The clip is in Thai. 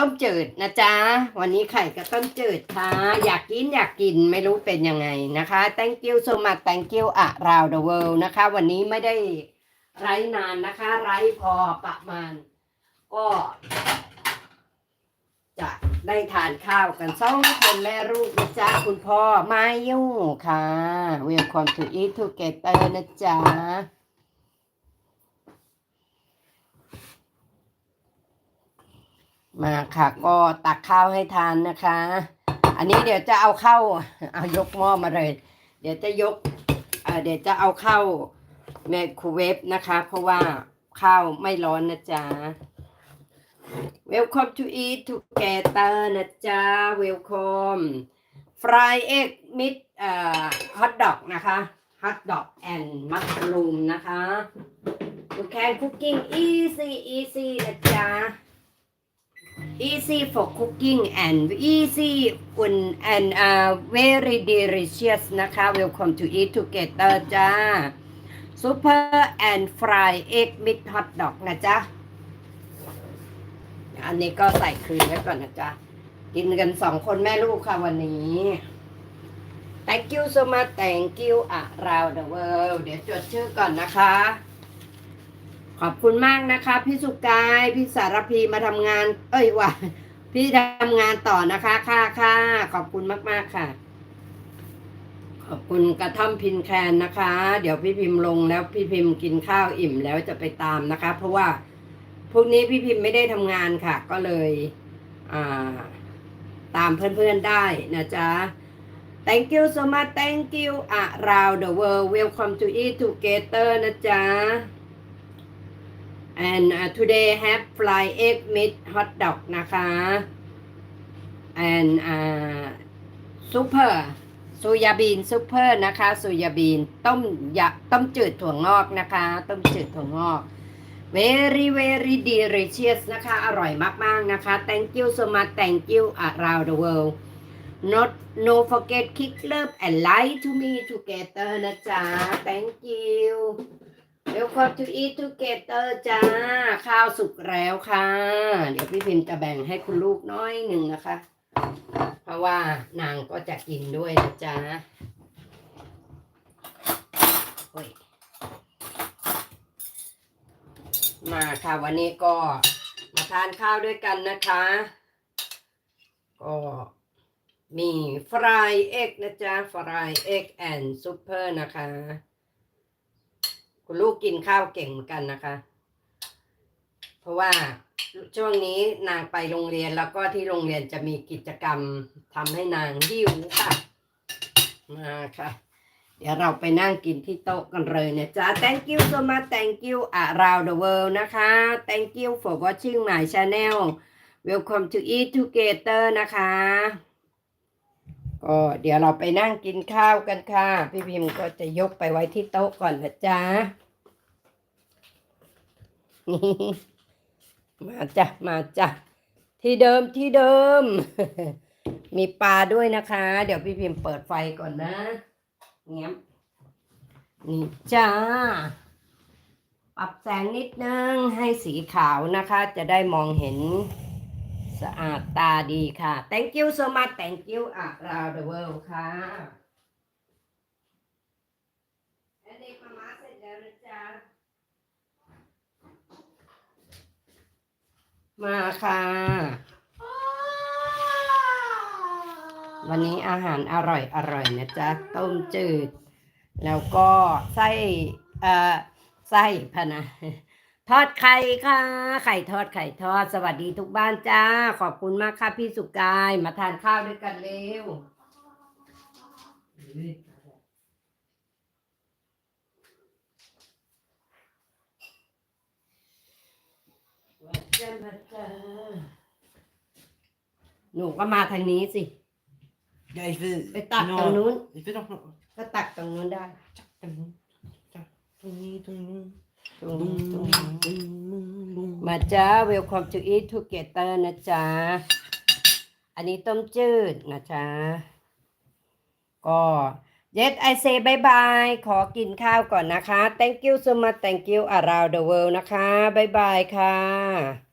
ต้มจืดนะจ๊ะ วันนี้ไข่กับต้มจืดค่ะ อยากกินอยากกินไม่รู้เป็นยังไงนะคะ thank you so much thank you around the world นะคะ วันนี้ไม่ได้ไร้นานนะคะ ไร้พอประมาณ ก็ จะได้ทานข้าวกันสองคนแม่ลูกนะจ๊ะ คุณพ่อมายุ่งค่ะ welcome to eat together นะจ๊ะ มาค่ะ ก็ตักข้าวให้ทานนะคะ อันนี้เดี๋ยวจะเอาเข้าเอายกหม้อมาเลย เดี๋ยวจะยกเเดี๋ยวจะเอาเข้าไมโครเวฟนะคะ เพราะว่าข้าวไม่ร้อนนะจ๊ะ Welcome to eat together นะจ๊ะ Welcome fry egg with เอ่อ hot dog นะคะ hot dog and mushroom นะคะ You can cooking easy easy นะจ๊ะ easy for cooking and easy and and uh, very delicious นะคะ welcome to eat together จ้า super and fry egg with hot dog นะจ๊ะ อันนี้ก็ใส่คืนไว้ก่อนนะจ๊ะ กินกันสองคนแม่ลูกค่ะวันนี้ thank you so much thank you around the world เดี๋ยวจดชื่อก่อนนะคะ ขอบคุณมากนะคะ พี่สุกายพี่สารพีมาทำงาน เอ้ยว่าพี่ทำงานต่อนะคะค่ะค่ะขอบคุณมาก ๆ ค่ะ ขอบคุณกระท่อมพินแคนนะคะ เดี๋ยวพี่พิมพ์ลงแล้วพี่พิมพ์กินข้าวอิ่มแล้วจะไปตามนะคะ เพราะว่าพวกนี้พี่พิมพ์ไม่ได้ทำงานค่ะ ก็เลยอ่าตามเพื่อนๆได้นะจ๊ะ thank you so much thank you around the world welcome to eat together นะจ๊ะ and uh, today have fly egg meat hot dog นะคะ and uh, super ซูยาบีนซูเปอร์นะคะซูยาบีนต้มยะต้มจืดถั่วงอกนะคะ ต้มจืดถั่วงอก very very delicious นะคะ อร่อยมาก ๆ นะคะ thank you so much thank you around the world not no forget click love and like to me together นะจ๊ะ thank you Welcome to eat together จ้า ข้าวสุกแล้วค่ะ เดี๋ยวพี่พิมจะแบ่งให้คุณลูกน้อยหนึ่งนะคะ เพราะว่านางก็จะกินด้วยนะจ๊ะโอ้ยมาค่ะวันนี้ก็มาทานข้าวด้วยกันนะคะ ก็มีฟรายเอ็กนะจ๊ะฟรายเอ็กแอนด์ซุปเปอร์นะคะ คุณลูกกินข้าวเก่งเหมือนกันนะคะ เพราะว่าช่วงนี้นางไปโรงเรียนแล้วก็ที่โรงเรียนจะมีกิจกรรมทำให้นางหิวค่ะ มาค่ะ เดี๋ยวเราไปนั่งกินที่โต๊ะกันเลยเนะจ๊ะ thank you so much thank you around the world นะคะ thank you for watching my channel welcome to eat together นะคะ ก็เดี๋ยวเราไปนั่งกินข้าวกันค่ะ พี่พิมพ์ก็จะยกไปไว้ที่โต๊ะก่อนนะจ๊ะมาจ้ะมาจ้ะที่เดิมที่เดิม มีปลาด้วยนะคะ เดี๋ยวพี่พิมพ์เปิดไฟก่อนนะเงี้ยนี่จ้า ปรับแสงนิดนึงให้สีขาวนะคะ จะได้มองเห็น สะอาดตาดีค่ะ thank you so much thank you around the world ค่ะอันนี้มาม่าเสร็จแล้วนะจ๊ะมาค่ะ วันนี้อาหารอร่อยอร่อยนะจ๊ะ ต้มจืด แล้วก็ไส้เอ่อไส้พะนะ ทอดไข่ค่ะ ไข่ทอดไข่ทอด สวัสดีทุกบ้านจ้า ขอบคุณมากค่ะพี่สุกาย มาทานข้าวด้วยกันเร็ว หนูก็มาทางนี้สิ Ja, ik wil... ไปตักตรงนู้น Ik wil nog... ก็ตักตรงนู้นได้ Doe niet, doe niet. มาจ้าเวลคอมจูอีทูเกเตอร์นะจ๊ะ อันนี้ต้มจืดนะจ๊ะ ก็เย็ดไอเซบายบาย ขอกินข้าวก่อนนะคะ thank you so much thank you around the world นะคะบายบายค่ะ